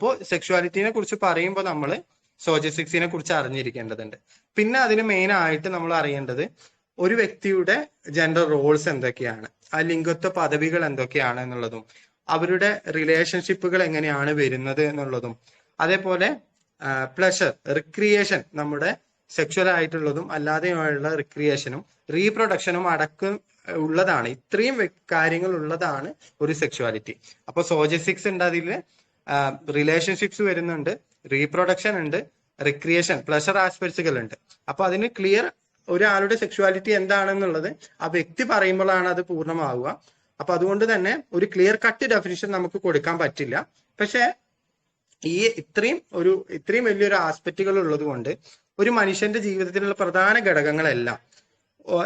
അപ്പോൾ സെക്ഷുവാലിറ്റിനെ കുറിച്ച് പറയുമ്പോൾ നമ്മൾ സോജസിക്സിനെ കുറിച്ച് അറിഞ്ഞിരിക്കേണ്ടതുണ്ട്. പിന്നെ അതിന് മെയിൻ ആയിട്ട് നമ്മൾ അറിയേണ്ടത് ഒരു വ്യക്തിയുടെ ജെൻഡർ റോൾസ് എന്തൊക്കെയാണ് ആ ലിംഗത്വ പദവികൾ എന്തൊക്കെയാണ് എന്നുള്ളതും അവരുടെ റിലേഷൻഷിപ്പുകൾ എങ്ങനെയാണ് വരുന്നത് എന്നുള്ളതും അതേപോലെ പ്ലഷർ റിക്രിയേഷൻ നമ്മുടെ സെക്ഷൽ ആയിട്ടുള്ളതും അല്ലാതെയുള്ള റിക്രിയേഷനും റീപ്രൊഡക്ഷനും അടക്കം ഉള്ളതാണ്. ഇത്രയും കാര്യങ്ങൾ ഉള്ളതാണ് ഒരു സെക്ഷുവാലിറ്റി അപ്പൊ സോജസിക്സ് ഉണ്ട് അതിൽ റിലേഷൻഷിപ്സ് വരുന്നുണ്ട് റീപ്രൊഡക്ഷൻ ഉണ്ട് റിക്രിയേഷൻ പ്ലഷർ ആസ്പെക്ട്സുകൾ ഉണ്ട്. അപ്പൊ അതിന് ക്ലിയർ ഒരാളുടെ സെക്ഷുവാലിറ്റി എന്താണെന്നുള്ളത് ആ വ്യക്തി പറയുമ്പോഴാണ് അത് പൂർണമാവുക. അപ്പൊ അതുകൊണ്ട് തന്നെ ഒരു ക്ലിയർ കട്ട് ഡെഫിനിഷൻ നമുക്ക് കൊടുക്കാൻ പറ്റില്ല. പക്ഷേ ഈ ഇത്രയും ഒരു ഇത്രയും വലിയൊരു ആസ്പെക്റ്റുകൾ ഉള്ളത് കൊണ്ട് ഒരു മനുഷ്യന്റെ ജീവിതത്തിലുള്ള പ്രധാന ഘടകങ്ങളെല്ലാം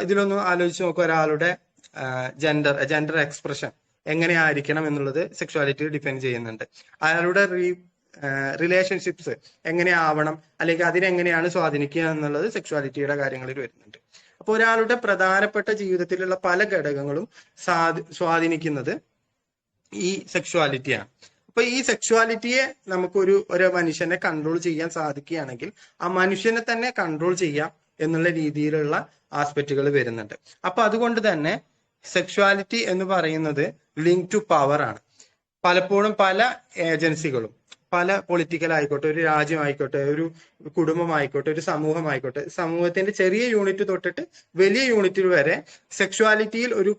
ഇതിലൊന്നും ആലോചിച്ച് നോക്കുക ഒരാളുടെ ജെൻഡർ ജെൻഡർ എക്സ്പ്രഷൻ എങ്ങനെയായിരിക്കണം എന്നുള്ളത് സെക്ഷുവാലിറ്റി ഡിഫൈൻ ചെയ്യുന്നുണ്ട്. അയാളുടെ റീ റിലേഷൻഷിപ്സ് എങ്ങനെയാവണം അല്ലെങ്കിൽ അതിനെങ്ങനെയാണ് സ്വാധീനിക്കുക എന്നുള്ളത് സെക്ഷുവാലിറ്റിയുടെ കാര്യങ്ങളിൽ വരുന്നുണ്ട്. അപ്പൊ ഒരാളുടെ പ്രധാനപ്പെട്ട ജീവിതത്തിലുള്ള പല ഘടകങ്ങളും സ്വാധീനിക്കുന്നത് ഈ സെക്ഷുവാലിറ്റിയാണ് അപ്പൊ ഈ സെക്ഷുവാലിറ്റിയെ നമുക്കൊരു ഒരു മനുഷ്യനെ കൺട്രോൾ ചെയ്യാൻ സാധിക്കുകയാണെങ്കിൽ ആ മനുഷ്യനെ തന്നെ കൺട്രോൾ ചെയ്യാം എന്നുള്ള രീതിയിലുള്ള ആസ്പെക്റ്റുകൾ വരുന്നുണ്ട്. അപ്പൊ അതുകൊണ്ട് തന്നെ സെക്ഷുവാലിറ്റി എന്ന് പറയുന്നത് ലിങ്ക് ടു പവർ ആണ്. പലപ്പോഴും പല ഏജൻസികളും പല പൊളിറ്റിക്കൽ ആയിക്കോട്ടെ ഒരു രാജ്യമായിക്കോട്ടെ ഒരു കുടുംബമായിക്കോട്ടെ ഒരു സമൂഹമായിക്കോട്ടെ സമൂഹത്തിന്റെ ചെറിയ യൂണിറ്റ് തൊട്ടിട്ട് വലിയ യൂണിറ്റിൽ വരെ സെക്ഷുവാലിറ്റിയിൽ ഒരു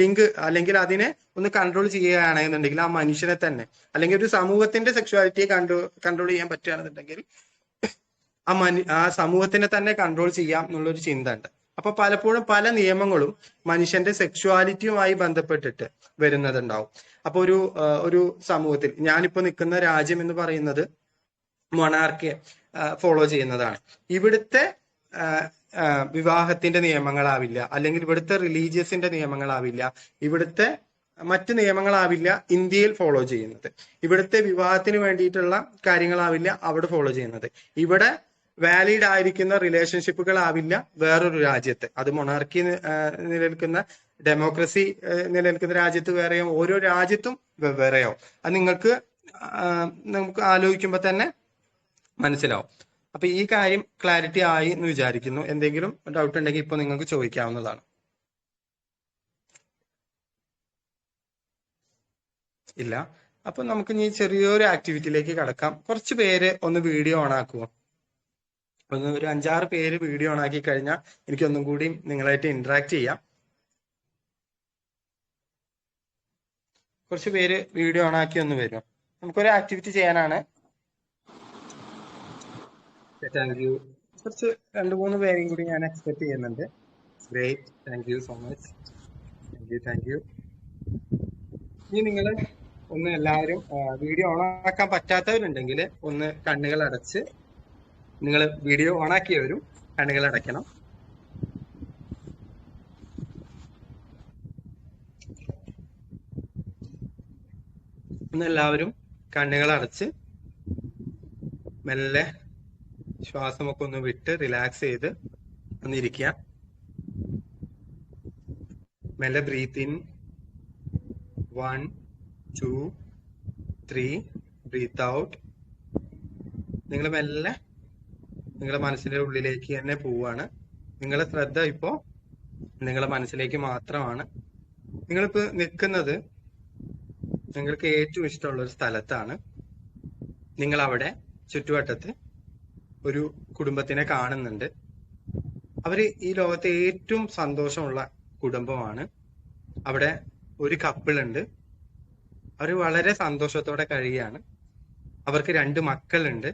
ലിങ്ക് അല്ലെങ്കിൽ അതിനെ ഒന്ന് കൺട്രോൾ ചെയ്യുകയാണെന്നുണ്ടെങ്കിൽ ആ മനുഷ്യനെ തന്നെ അല്ലെങ്കിൽ ഒരു സമൂഹത്തിന്റെ സെക്ഷുവാലിറ്റിയെ കൺട്രോൾ കൺട്രോൾ ചെയ്യാൻ പറ്റുകയാണെന്നുണ്ടെങ്കിൽ ആ മനു ആ സമൂഹത്തിനെ തന്നെ കൺട്രോൾ ചെയ്യാം എന്നുള്ളൊരു ചിന്ത ഉണ്ട്. അപ്പൊ പലപ്പോഴും പല നിയമങ്ങളും മനുഷ്യന്റെ സെക്ഷുവാലിറ്റിയുമായി ബന്ധപ്പെട്ടിട്ട് വരുന്നതുണ്ടാവും. അപ്പൊ ഒരു ഒരു സമൂഹത്തിൽ ഞാനിപ്പോ നിൽക്കുന്ന രാജ്യം എന്ന് പറയുന്നത് മൊണാർക്കിയെ ഫോളോ ചെയ്യുന്നതാണ്. ഇവിടുത്തെ വിവാഹത്തിന്റെ നിയമങ്ങളാവില്ല അല്ലെങ്കിൽ ഇവിടുത്തെ റിലീജിയസിന്റെ നിയമങ്ങളാവില്ല ഇവിടുത്തെ മറ്റ് നിയമങ്ങളാവില്ല ഇന്ത്യയിൽ ഫോളോ ചെയ്യുന്നത്. ഇവിടുത്തെ വിവാഹത്തിന് വേണ്ടിയിട്ടുള്ള കാര്യങ്ങളാവില്ല അവിടെ ഫോളോ ചെയ്യുന്നത്. ഇവിടെ വാലിഡ് ആയിരിക്കുന്ന റിലേഷൻഷിപ്പുകൾ റിലേഷൻഷിപ്പുകളാവില്ല വേറൊരു രാജ്യത്ത്. അത് മൊണാർക്കി നിലനിൽക്കുന്ന ഡെമോക്രസി നിലനിൽക്കുന്ന രാജ്യത്ത് വേറെയോ ഓരോ രാജ്യത്തും വെവ്വേറെയോ അത് നിങ്ങൾക്ക് നമുക്ക് ആലോചിക്കുമ്പോൾ തന്നെ മനസ്സിലാവും. അപ്പൊ ഈ കാര്യം ക്ലാരിറ്റി ആയി എന്ന് വിചാരിക്കുന്നു. എന്തെങ്കിലും ഡൗട്ട് ഉണ്ടെങ്കിൽ ഇപ്പൊ നിങ്ങൾക്ക് ചോദിക്കാവുന്നതാണ്. ഇല്ല. അപ്പൊ നമുക്ക് ഇനി ചെറിയൊരു ആക്ടിവിറ്റിയിലേക്ക് കടക്കാം. കുറച്ച് പേര് ഒന്ന് വീഡിയോ ഓൺ ആക്കുമോ ഒന്ന് ഒരു അഞ്ചാറ് പേര് വീഡിയോ ഓൺ ആക്കി കഴിഞ്ഞാൽ എനിക്ക് ഒന്നും കൂടി നിങ്ങളായിട്ട് ഇന്ററാക്ട് ചെയ്യാം. കുറച്ച് പേര് വീഡിയോ ഓൺ ആക്കി ഒന്ന് വരും. നമുക്കൊരു ആക്ടിവിറ്റി ചെയ്യാനാണ്. താങ്ക് യു കുറച്ച് രണ്ട് മൂന്ന് പേരെയും കൂടി ഞാൻ എക്സ്പെക്ട് ചെയ്യുന്നുണ്ട്. Great thank you so much thank you thank you ഇനി നിങ്ങൾ ഒന്ന് എല്ലാവരും വീഡിയോ ഓൺ ആക്കാൻ പറ്റാത്തവരുണ്ടെങ്കിൽ ഒന്ന് കണ്ണുകൾ അടച്ച് നിങ്ങൾ വീഡിയോ ഓൺ ആക്കിയവരും കണ്ണുകൾ അടയ്ക്കണം. എല്ലാവരും കണ്ണുകൾ അടച്ച് മെല്ലെ ശ്വാസമൊക്കെ ഒന്ന് വിട്ട് റിലാക്സ് ചെയ്ത് ഒന്നിരിക്കുക മെല്ലെ breathe in one two three breathe out നിങ്ങൾ മെല്ലെ നിങ്ങളുടെ മനസ്സിന്റെ ഉള്ളിലേക്ക് തന്നെ പോവാണ്. നിങ്ങളുടെ ശ്രദ്ധ ഇപ്പോ നിങ്ങളുടെ മനസ്സിലേക്ക് മാത്രമാണ്. നിങ്ങളിപ്പോ നിൽക്കുന്നത് നിങ്ങൾക്ക് ഏറ്റവും ഇഷ്ടമുള്ള ഒരു സ്ഥലത്താണ്. നിങ്ങൾ അവിടെ ചുറ്റുവട്ടത്ത് ഒരു കുടുംബത്തിനെ കാണുന്നുണ്ട്. അവർ ഈ ലോകത്തെ ഏറ്റവും സന്തോഷമുള്ള കുടുംബമാണ്. അവിടെ ഒരു കപ്പിൾ ഉണ്ട് അവർ വളരെ സന്തോഷത്തോടെ കഴിയാണ്. അവർക്ക് രണ്ട് മക്കളുണ്ട്.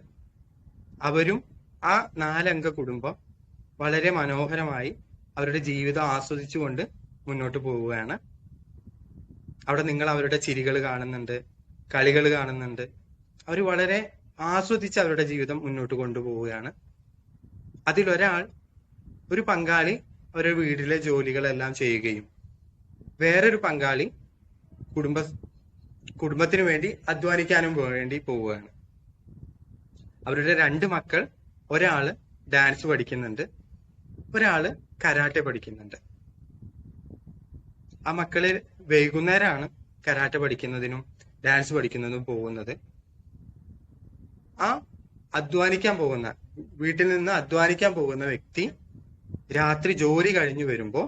അവരും ആ നാലംഗ കുടുംബം വളരെ മനോഹരമായി അവരുടെ ജീവിതം ആസ്വദിച്ചുകൊണ്ട് മുന്നോട്ട് പോവുകയാണ്. അവിടെ നിങ്ങൾ അവരുടെ ചിരികൾ കാണുന്നുണ്ട് കളികൾ കാണുന്നുണ്ട്. അവർ വളരെ ആസ്വദിച്ച് അവരുടെ ജീവിതം മുന്നോട്ട് കൊണ്ടുപോവുകയാണ്. അതിലൊരാൾ ഒരു പങ്കാളി അവരുടെ വീട്ടിലെ ജോലികളെല്ലാം ചെയ്യുകയും വേറൊരു പങ്കാളി കുടുംബ കുടുംബത്തിന് വേണ്ടി അധ്വാനിക്കാനും വേണ്ടി പോവുകയാണ്. അവരുടെ രണ്ട് മക്കൾ ഒരാൾ ഡാൻസ് പഠിക്കുന്നുണ്ട് ഒരാൾ കരാട്ടെ പഠിക്കുന്നുണ്ട്. ആ മക്കൾ വൈകുന്നേരമാണ് കരാട്ടെ പഠിക്കുന്നതിനും ഡാൻസ് പഠിക്കുന്നതിനും പോകുന്നത്. ആ അധ്വാനിക്കാൻ പോകുന്ന വീട്ടിൽ നിന്ന് അധ്വാനിക്കാൻ പോകുന്ന വ്യക്തി രാത്രി ജോലി കഴിഞ്ഞു വരുമ്പോ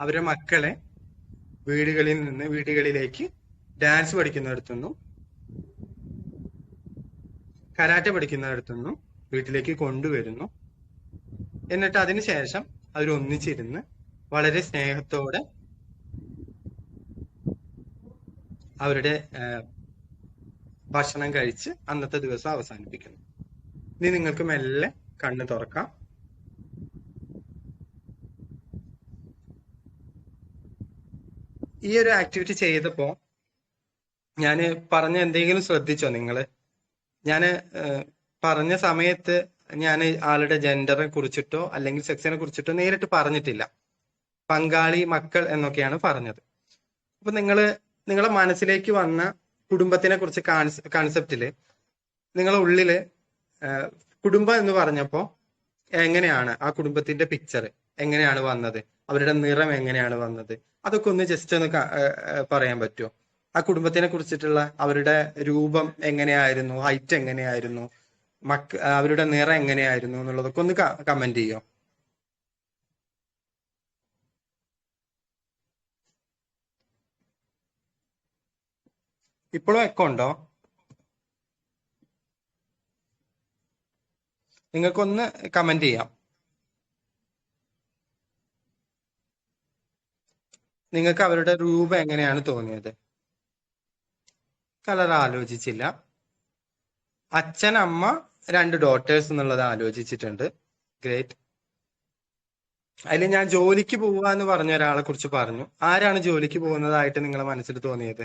അവരുടെ മക്കളെ വീടുകളിൽ നിന്ന് വീടുകളിലേക്ക് ഡാൻസ് പഠിക്കുന്നിടത്തുനിന്നും കരാട്ടെ പഠിക്കുന്നിടത്തുനിന്നും വീട്ടിലേക്ക് കൊണ്ടുവരുന്നു. എന്നിട്ട് അതിനുശേഷം അവർ ഒന്നിച്ചിരുന്ന് വളരെ സ്നേഹത്തോടെ അവരുടെ ഭക്ഷണം കഴിച്ച് അന്നത്തെ ദിവസം അവസാനിപ്പിക്കുന്നു. ഇനി നിങ്ങൾക്ക് മെല്ലെ കണ്ണ് തുറക്കാം. ഈ ഒരു ആക്ടിവിറ്റി ചെയ്തപ്പോ ഞാൻ പറഞ്ഞ എന്തെങ്കിലും ശ്രദ്ധിച്ചോ നിങ്ങൾ? ഏഹ്, പറഞ്ഞ സമയത്ത് ഞാൻ ആളുടെ ജെൻഡറെ കുറിച്ചിട്ടോ അല്ലെങ്കിൽ സെക്സിനെ കുറിച്ചിട്ടോ നേരിട്ട് പറഞ്ഞിട്ടില്ല. പങ്കാളി മക്കൾ എന്നൊക്കെയാണ് പറഞ്ഞത്. അപ്പൊ നിങ്ങൾ നിങ്ങളെ മനസ്സിലേക്ക് വന്ന കുടുംബത്തിനെ കുറിച്ച് കൺസെപ്റ്റിൽ നിങ്ങളെ ഉള്ളിൽ കുടുംബം എന്ന് പറഞ്ഞപ്പോ എങ്ങനെയാണ് ആ കുടുംബത്തിന്റെ പിക്ചർ എങ്ങനെയാണ് വന്നത്? അവരുടെ നിറം എങ്ങനെയാണ് വന്നത്? അതൊക്കെ ഒന്ന് ജസ്റ്റ് ഒന്ന് പറയാൻ പറ്റുമോ ആ കുടുംബത്തിനെ കുറിച്ചിട്ടുള്ള അവരുടെ രൂപം എങ്ങനെയായിരുന്നു ഹൈറ്റ് എങ്ങനെയായിരുന്നു മക്ക അവരുടെ നിറം എങ്ങനെയായിരുന്നു എന്നുള്ളതൊക്കെ ഒന്ന് കമന്റ് ചെയ്യോ? ഇപ്പോഴും എക്കോ ഉണ്ടോ? നിങ്ങൾക്കൊന്ന് കമന്റ് ചെയ്യാം. നിങ്ങൾക്ക് അവരുടെ രൂപം എങ്ങനെയാണ് തോന്നിയത്? കളർ ആലോചിച്ചില്ല അച്ഛൻ അമ്മ രണ്ട് ഡോട്ടേഴ്സ് എന്നുള്ളത് ആലോചിച്ചിട്ടുണ്ട്. ഗ്രേറ്റ് അതിൽ ഞാൻ ജോലിക്ക് പോവുക എന്ന് പറഞ്ഞ ഒരാളെ കുറിച്ച് പറഞ്ഞു. ആരാണ് ജോലിക്ക് പോകുന്നതായിട്ട് നിങ്ങളെ മനസ്സിൽ തോന്നിയത്?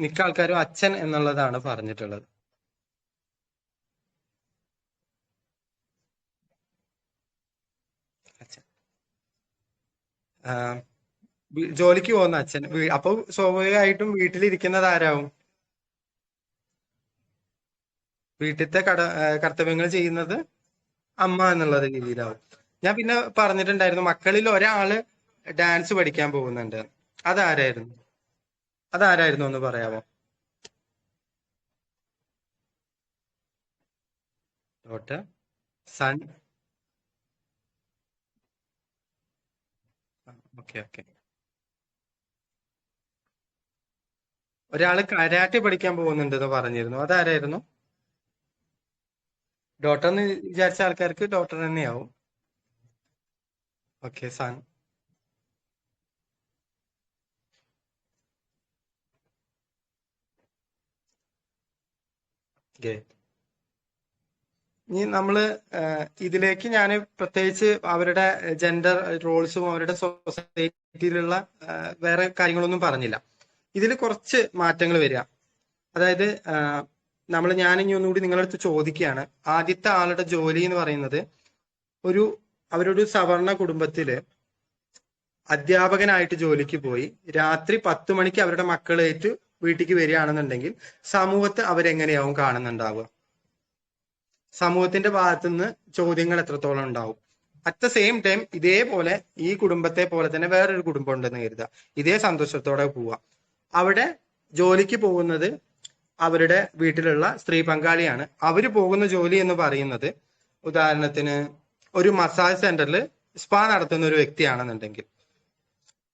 മിക്ക ആൾക്കാരും അച്ഛൻ എന്നുള്ളതാണ് പറഞ്ഞിട്ടുള്ളത്. ജോലിക്ക് പോകുന്ന അച്ഛൻ. അപ്പൊ സ്വാഭാവികമായിട്ടും വീട്ടിലിരിക്കുന്നത് ആരാവും? വീട്ടിലത്തെ കട കർത്തവ്യങ്ങൾ ചെയ്യുന്നത് അമ്മ എന്നുള്ള രീതിയിലാവും. ഞാൻ പിന്നെ പറഞ്ഞിട്ടുണ്ടായിരുന്നു മക്കളിൽ ഒരാൾ ഡാൻസ് പഠിക്കാൻ പോകുന്നുണ്ട്. അതാരായിരുന്നു? അതാരായിരുന്നു ഒന്ന് പറയാമോ? ഡോട്ടർ സൺ ഓക്കെ ഓക്കെ ഒരാൾ കരാട്ടെ പഠിക്കാൻ പോകുന്നുണ്ടെന്ന് പറഞ്ഞിരുന്നു. അതാരായിരുന്നു? ഡോക്ടർ എന്ന് വിചാരിച്ച ആൾക്കാർക്ക് ഡോക്ടർ തന്നെയാവും. ഓക്കെ സൺ ഇനി നമ്മൾ ഇതിലേക്ക് ഞാൻ പ്രത്യേകിച്ച് അവരുടെ ജെൻഡർ റോൾസും അവരുടെ സൊസൈറ്റിയിലുള്ള വേറെ കാര്യങ്ങളൊന്നും പറഞ്ഞില്ല. ഇതിൽ കുറച്ച് മാറ്റങ്ങൾ വരിക. അതായത് നമ്മൾ ഞാൻ ഇനി ഒന്നുകൂടി നിങ്ങളടുത്ത് ചോദിക്കുകയാണ്. ആദ്യത്തെ ആളുടെ ജോലി എന്ന് പറയുന്നത് ഒരു അവരൊരു സവർണ കുടുംബത്തിൽ അധ്യാപകനായിട്ട് ജോലിക്ക് പോയി രാത്രി പത്ത് മണിക്ക് അവരുടെ മക്കളേറ്റ് വീട്ടിലേക്ക് വരികയാണെന്നുണ്ടെങ്കിൽ സമൂഹത്തെ അവരെങ്ങനെയാവും കാണുന്നുണ്ടാവുക? സമൂഹത്തിന്റെ ഭാഗത്തുനിന്ന് ചോദ്യങ്ങൾ എത്രത്തോളം ഉണ്ടാവും? അറ്റ് ദ സെയിം ടൈം ഇതേപോലെ ഈ കുടുംബത്തെ പോലെ തന്നെ വേറൊരു കുടുംബം ഉണ്ടെന്ന് കരുതുക. ഇതേ സന്തോഷത്തോടെ പോവുക. അവിടെ ജോലിക്ക് പോകുന്നത് അവരുടെ വീട്ടിലുള്ള സ്ത്രീ പങ്കാളിയാണ്. അവർ പോകുന്ന ജോലി എന്ന് പറയുന്നത് ഉദാഹരണത്തിന് ഒരു മസാജ് സെന്ററിൽ സ്പാ നടത്തുന്ന ഒരു വ്യക്തിയാണെന്നുണ്ടെങ്കിൽ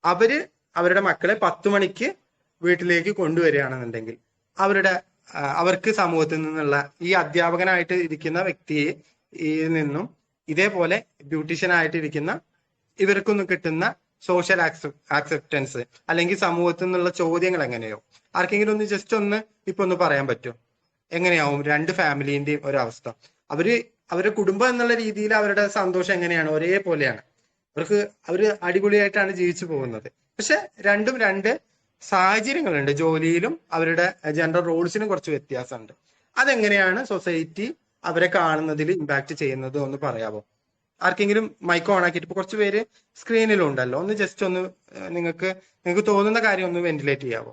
അവർ അവരുടെ മക്കളെ പത്ത് മണിക്ക് വീട്ടിലേക്ക് കൊണ്ടുവരികയാണെന്നുണ്ടെങ്കിൽ അവരുടെ അവർക്ക് സമൂഹത്തിൽ നിന്നുള്ള ഈ അധ്യാപകനായിട്ട് ഇരിക്കുന്ന വ്യക്തിയെ ഈ നിന്നും ഇതേപോലെ ബ്യൂട്ടീഷ്യൻ ആയിട്ട് ഇരിക്കുന്ന ഇവർക്കൊന്നും കിട്ടുന്ന സോഷ്യൽ ആക്സെപ്റ്റൻസ് അല്ലെങ്കിൽ സമൂഹത്തിൽ നിന്നുള്ള ചോദ്യങ്ങൾ എങ്ങനെയോ. ആർക്കെങ്കിലും ഒന്ന് ജസ്റ്റ് ഒന്ന് ഇപ്പൊ ഒന്ന് പറയാൻ പറ്റുമോ? എങ്ങനെയാവും രണ്ട് ഫാമിലിന്റെയും ഒരവസ്ഥ അവർ അവരുടെ കുടുംബം എന്നുള്ള രീതിയിൽ അവരുടെ സന്തോഷം എങ്ങനെയാണ്? ഒരേപോലെയാണ്. അവർക്ക് അവർ അടിപൊളിയായിട്ടാണ് ജീവിച്ചു പോകുന്നത്. പക്ഷെ രണ്ടും രണ്ട് സാഹചര്യങ്ങളുണ്ട്. ജോലിയിലും അവരുടെ ജെൻഡർ റോൾസിനും കുറച്ച് വ്യത്യാസമുണ്ട്. അതെങ്ങനെയാണ് സൊസൈറ്റി അവരെ കാണുന്നതിൽ ഇമ്പാക്ട് ചെയ്യുന്നത് ഒന്ന് പറയാമോ ആർക്കെങ്കിലും മൈക്ക് ഓൺ ആക്കിയിട്ട് ഇപ്പൊ കുറച്ച് പേര് സ്ക്രീനിലും ഉണ്ടല്ലോ ഒന്ന് ജസ്റ്റ് ഒന്ന് നിങ്ങൾക്ക് നിങ്ങൾക്ക് തോന്നുന്ന കാര്യം ഒന്ന് വെന്റിലേറ്റ് ചെയ്യാവോ?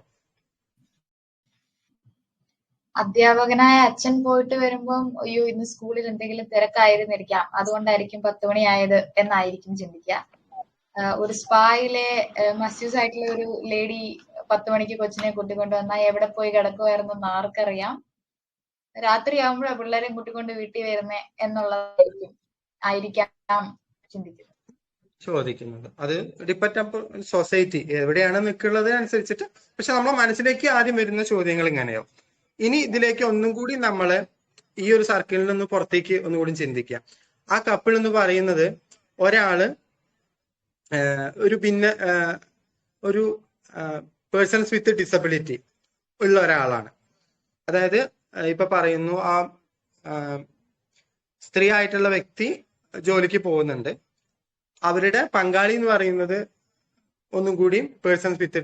അധ്യാപകനായ അച്ഛൻ പോയിട്ട് വരുമ്പം അയ്യോ ഇന്ന് സ്കൂളിൽ എന്തെങ്കിലും തിരക്കായിരുന്നിരിക്കാം. അതുകൊണ്ടായിരിക്കും പത്ത് മണിയായത് എന്നായിരിക്കും ചിന്തിക്കുക. ഒരു സ്പായിലെ മസ്യൂസ് ആയിട്ടുള്ള ഒരു ലേഡി പത്ത് മണിക്ക് കൊച്ചിനെ കൂട്ടിക്കൊണ്ട് വന്നാൽ എവിടെ പോയി കിടക്കുമായിരുന്നെന്ന് ആർക്കറിയാം. രാത്രി ആകുമ്പോഴാണ് പിള്ളേരെയും കൂട്ടിക്കൊണ്ട് വീട്ടിൽ വരുന്നേ എന്നുള്ളതായിരിക്കും ആയിരിക്കാം ചിന്തിക്കുന്നത്. ചോദിക്കുന്നത്. അത് ഡിപ്പെൻഡ് സൊസൈറ്റി എവിടെയാണ് നിൽക്കുന്നത് അനുസരിച്ചിട്ട്. പക്ഷെ നമ്മളെ മനസ്സിലേക്ക് ആദ്യം വരുന്ന ചോദ്യങ്ങൾ ഇങ്ങനെയോ ഇനി ഇതിലേക്ക് ഒന്നും കൂടി നമ്മൾ ഈ ഒരു സർക്കിളിൽ നിന്ന് പുറത്തേക്ക് ഒന്നുകൂടി ചിന്തിക്കാം ആ കപ്പിൾ എന്ന് പറയുന്നത് ഒരാൾ ഒരു ഭിന്ന ഒരു പേഴ്സൺസ് വിത്ത് ഡിസബിലിറ്റി ഉള്ള ഒരാളാണ്. അതായത് ഇപ്പൊ പറയുന്നു ആ സ്ത്രീ ആയിട്ടുള്ള വ്യക്തി ജോലിക്ക് പോകുന്നുണ്ട്. അവരുടെ പങ്കാളി എന്ന് പറയുന്നത് ഒന്നും കൂടി പേഴ്സൺസ് വിത്ത്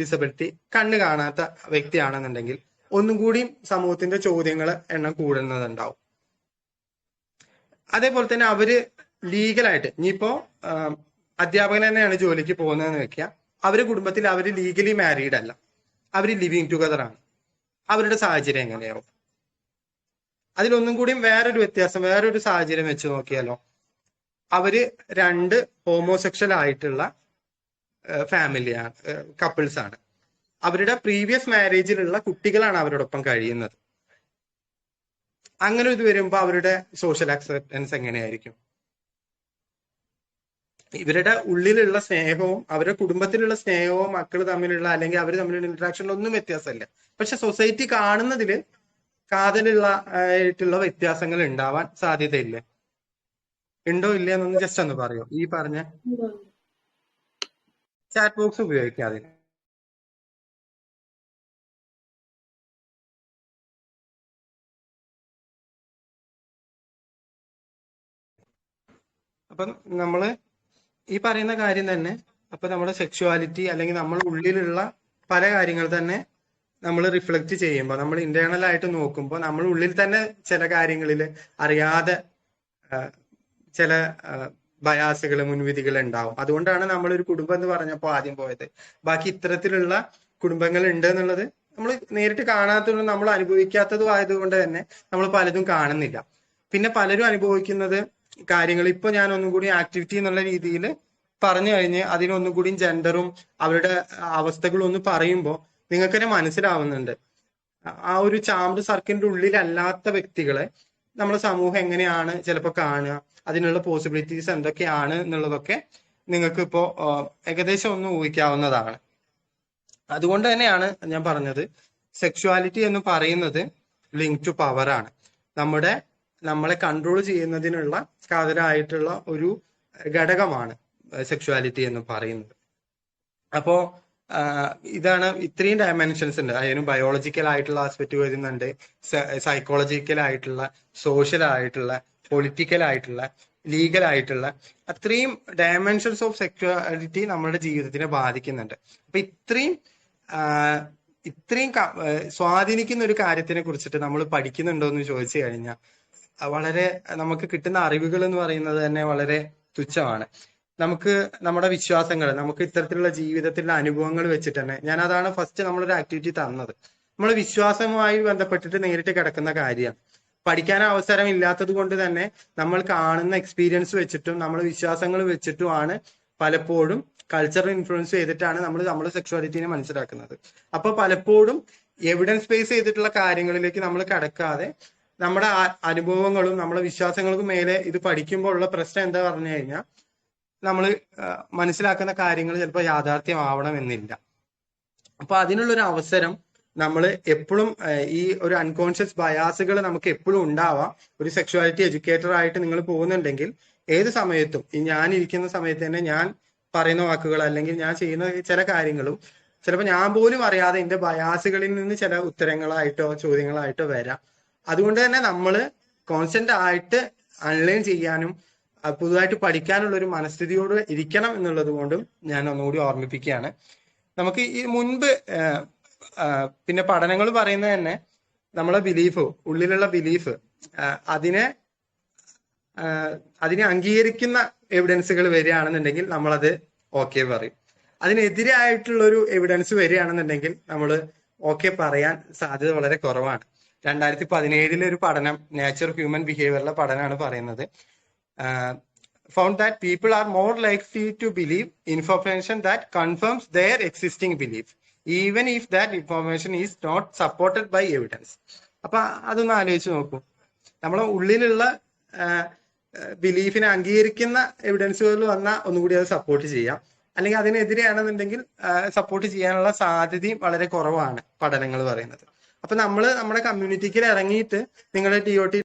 ഡിസബിലിറ്റി കണ്ണ് കാണാത്ത വ്യക്തിയാണെന്നുണ്ടെങ്കിൽ ഒന്നും കൂടി സമൂഹത്തിന്റെ ചോദ്യങ്ങൾ എണ്ണം കൂടുന്നതുണ്ടാവും. അതേപോലെ തന്നെ അവർ ലീഗലായിട്ട് ഇനിയിപ്പോ അധ്യാപകൻ തന്നെയാണ് ജോലിക്ക് പോകുന്നതെന്ന് വെക്കുക. അവരുടെ കുടുംബത്തിൽ അവർ ലീഗലി മാരീഡ് അല്ല. അവർ ലിവിങ് ടുഗദർ ആണ്. അവരുടെ സാഹചര്യം എങ്ങനെയാവും? അതിലൊന്നും കൂടിയും വേറൊരു വ്യത്യാസം വേറൊരു സാഹചര്യം വെച്ച് നോക്കിയാലോ അവർ രണ്ട് ഹോമോസെക്ഷൽ ആയിട്ടുള്ള ഫാമിലിയാണ് കപ്പിൾസ് ആണ്. അവരുടെ പ്രീവിയസ് മാരേജിലുള്ള കുട്ടികളാണ് അവരോടൊപ്പം കഴിയുന്നത്. അങ്ങനെ ഇത് വരുമ്പോ അവരുടെ സോഷ്യൽ അക്സെപ്റ്റൻസ് എങ്ങനെയായിരിക്കും? ഇവരുടെ ഉള്ളിലുള്ള സ്നേഹവും അവരുടെ കുടുംബത്തിലുള്ള സ്നേഹവും മക്കൾ തമ്മിലുള്ള അല്ലെങ്കിൽ അവർ തമ്മിലുള്ള ഇന്ററാക്ഷനിലൊന്നും വ്യത്യാസമില്ല. പക്ഷെ സൊസൈറ്റി കാണുന്നതിൽ കാതലുള്ള ആയിട്ടുള്ള വ്യത്യാസങ്ങൾ ഉണ്ടാവാൻ സാധ്യതയില്ലേ? ഉണ്ടോ ഇല്ല എന്നൊന്ന് ജസ്റ്റ് ഒന്ന് പറയോ. ഈ പറഞ്ഞ ചാറ്റ് ബോക്സ് ഉപയോഗിക്കാതെ. അപ്പം നമ്മൾ ഈ പറയുന്ന കാര്യം തന്നെ അപ്പൊ നമ്മുടെ സെക്ഷുവാലിറ്റി അല്ലെങ്കിൽ നമ്മൾ ഉള്ളിലുള്ള പല കാര്യങ്ങൾ തന്നെ നമ്മൾ റിഫ്ലക്റ്റ് ചെയ്യുമ്പോൾ നമ്മൾ ഇന്റേണൽ ആയിട്ട് നോക്കുമ്പോൾ നമ്മൾ ഉള്ളിൽ തന്നെ ചില കാര്യങ്ങളിൽ അറിയാതെ ചില ബയാസുകൾ മുൻവിധികൾ ഉണ്ടാവും. അതുകൊണ്ടാണ് നമ്മൾ ഒരു കുടുംബം എന്ന് പറഞ്ഞപ്പോൾ ആദ്യം പോയത്. ബാക്കി ഇത്തരത്തിലുള്ള കുടുംബങ്ങൾ ഉണ്ട് എന്നുള്ളത് നമ്മൾ നേരിട്ട് കാണാത്തതും നമ്മൾ അനുഭവിക്കാത്തതും ആയതുകൊണ്ട് തന്നെ നമ്മൾ പലതും കാണുന്നില്ല. പിന്നെ പലരും അനുഭവിക്കുന്നത് കാര്യങ്ങൾ ഇപ്പൊ ഞാൻ ഒന്നും കൂടി ആക്ടിവിറ്റി എന്നുള്ള രീതിയിൽ പറഞ്ഞു കഴിഞ്ഞ് അതിനൊന്നും കൂടി ജെൻഡറും അവരുടെ അവസ്ഥകളും ഒന്ന് പറയുമ്പോൾ നിങ്ങൾക്ക് തന്നെ മനസ്സിലാവുന്നുണ്ട്. ആ ഒരു ചാമ്പ് സർക്കിളിന്റെ ഉള്ളിലല്ലാത്ത വ്യക്തികളെ നമ്മുടെ സമൂഹം എങ്ങനെയാണ് ചിലപ്പോൾ കാണുക അതിനുള്ള പോസിബിലിറ്റീസ് എന്തൊക്കെയാണ് എന്നുള്ളതൊക്കെ നിങ്ങൾക്ക് ഇപ്പോ ഏകദേശം ഒന്ന് ഊഹിക്കാവുന്നതാണ്. അതുകൊണ്ട് തന്നെയാണ് ഞാൻ പറഞ്ഞത് സെക്ഷുവാലിറ്റി എന്ന് പറയുന്നത് ലിങ്ക് ടു പവർ ആണ്. നമ്മുടെ നമ്മളെ കൺട്രോൾ ചെയ്യുന്നതിനുള്ള കാതലായിട്ടുള്ള ഒരു ഘടകമാണ് സെക്ഷുവാലിറ്റി എന്ന് പറയുന്നത്. അപ്പോ ഇതാണ് ഇത്രയും ഡയമെൻഷൻസ് ഉണ്ട്. അതിന് ബയോളജിക്കൽ ആയിട്ടുള്ള ആസ്പെക്ട് വരുന്നുണ്ട് സൈക്കോളജിക്കൽ ആയിട്ടുള്ള സോഷ്യൽ ആയിട്ടുള്ള പൊളിറ്റിക്കൽ ആയിട്ടുള്ള ലീഗൽ ആയിട്ടുള്ള അത്രയും ഡയമെൻഷൻസ് ഓഫ് സെക്ച്വാലിറ്റി നമ്മുടെ ജീവിതത്തിനെ ബാധിക്കുന്നുണ്ട്. അപ്പൊ ഇത്രയും ഇത്രയും സ്വാധീനിക്കുന്ന ഒരു കാര്യത്തിനെ കുറിച്ചിട്ട് നമ്മൾ പഠിക്കുന്നുണ്ടോ എന്ന് ചോദിച്ചു കഴിഞ്ഞാൽ വളരെ നമുക്ക് കിട്ടുന്ന അറിവുകൾ എന്ന് പറയുന്നത് തന്നെ വളരെ തുച്ഛമാണ്. നമുക്ക് നമ്മുടെ വിശ്വാസങ്ങൾ നമുക്ക് ഇത്തരത്തിലുള്ള ജീവിതത്തിലുള്ള അനുഭവങ്ങൾ വെച്ചിട്ട് തന്നെ ഞാൻ അതാണ് ഫസ്റ്റ് നമ്മളൊരു ആക്ടിവിറ്റി തന്നത്. നമ്മൾ വിശ്വാസവുമായി ബന്ധപ്പെട്ടിട്ട് നേരിട്ട് കിടക്കുന്ന കാര്യമാണ് പഠിക്കാൻ അവസരം ഇല്ലാത്തത് കൊണ്ട് തന്നെ നമ്മൾ കാണുന്ന എക്സ്പീരിയൻസ് വെച്ചിട്ടും നമ്മൾ വിശ്വാസങ്ങൾ വെച്ചിട്ടുമാണ് പലപ്പോഴും കൾച്ചറൽ ഇൻഫ്ലുവൻസ് ചെയ്തിട്ടാണ് നമ്മൾ നമ്മുടെ സെക്ഷുവാലിറ്റിനെ മനസ്സിലാക്കുന്നത്. അപ്പൊ പലപ്പോഴും എവിഡൻസ് ബേസ് ചെയ്തിട്ടുള്ള കാര്യങ്ങളിലേക്ക് നമ്മൾ കടക്കാതെ നമ്മുടെ അനുഭവങ്ങളും നമ്മുടെ വിശ്വാസങ്ങൾക്കും മേലെ ഇത് പഠിക്കുമ്പോൾ ഉള്ള പ്രശ്നം എന്താ പറഞ്ഞു കഴിഞ്ഞാൽ നമ്മൾ മനസ്സിലാക്കുന്ന കാര്യങ്ങൾ ചിലപ്പോൾ യാഥാർത്ഥ്യമാവണമെന്നില്ല. അപ്പൊ അതിനുള്ളൊരു അവസരം നമ്മൾ എപ്പോഴും ഈ ഒരു അൺകോൺഷ്യസ് ബയാസുകൾ നമുക്ക് എപ്പോഴും ഉണ്ടാവാം. ഒരു സെക്ഷുവാലിറ്റി എഡ്യൂക്കേറ്റർ ആയിട്ട് നിങ്ങൾ പോകുന്നുണ്ടെങ്കിൽ ഏത് സമയത്തും ഞാൻ ഇരിക്കുന്ന സമയത്ത് തന്നെ ഞാൻ പറയുന്ന വാക്കുകൾ അല്ലെങ്കിൽ ഞാൻ ചെയ്യുന്ന ചില കാര്യങ്ങളും ചിലപ്പോൾ ഞാൻ പോലും അറിയാതെ എന്റെ ബയാസുകളിൽ നിന്ന് ചില ഉത്തരങ്ങളായിട്ടോ ചോദ്യങ്ങളായിട്ടോ വരാം. അതുകൊണ്ട് തന്നെ നമ്മൾ കോൺസ്റ്റന്റ് ആയിട്ട് അൺലൈൻ ചെയ്യാനും പുതുതായിട്ട് പഠിക്കാനുള്ള ഒരു മനസ്ഥിതിയോട് ഇരിക്കണം എന്നുള്ളത് കൊണ്ടും ഞാൻ ഒന്നുകൂടി ഓർമ്മിപ്പിക്കുകയാണ്. നമുക്ക് ഈ മുൻപ് പിന്നെ പഠനങ്ങൾ പറയുന്നത് തന്നെ നമ്മളെ ബിലീഫ് ഉള്ളിലുള്ള ബിലീഫ് അതിനെ അതിനെ അംഗീകരിക്കുന്ന എവിഡൻസുകൾ വരികയാണെന്നുണ്ടെങ്കിൽ നമ്മളത് ഓക്കെ പറയും. അതിനെതിരായിട്ടുള്ള ഒരു എവിഡൻസ് വരികയാണെന്നുണ്ടെങ്കിൽ നമ്മൾ ഓക്കെ പറയാൻ സാധ്യത വളരെ കുറവാണ്. രണ്ടായിരത്തി പതിനേഴിലെ ഒരു പഠനം നേച്ചർ ഹ്യൂമൻ ബിഹേവിയറിലെ പഠനമാണ് പറയുന്നത്. Found that people are more likely to believe information that confirms their existing belief even if that information is not supported by evidence അപ്പൊ അതൊന്ന് ആലോചിച്ച് നോക്കൂ. നമ്മളെ ഉള്ളിലുള്ള ബിലീഫിനെ അംഗീകരിക്കുന്ന എവിഡൻസുകൾ വന്നാൽ ഒന്നുകൂടി അത് സപ്പോർട്ട് ചെയ്യാം. അല്ലെങ്കിൽ അതിനെതിരെയാണെന്നുണ്ടെങ്കിൽ സപ്പോർട്ട് ചെയ്യാനുള്ള സാധ്യതയും വളരെ കുറവാണ് പഠനങ്ങൾ പറയുന്നത്. അപ്പൊ നമ്മൾ നമ്മുടെ കമ്മ്യൂണിറ്റിക്ക് ഇറങ്ങിയിട്ട് നിങ്ങളുടെ ടി ഒ ടി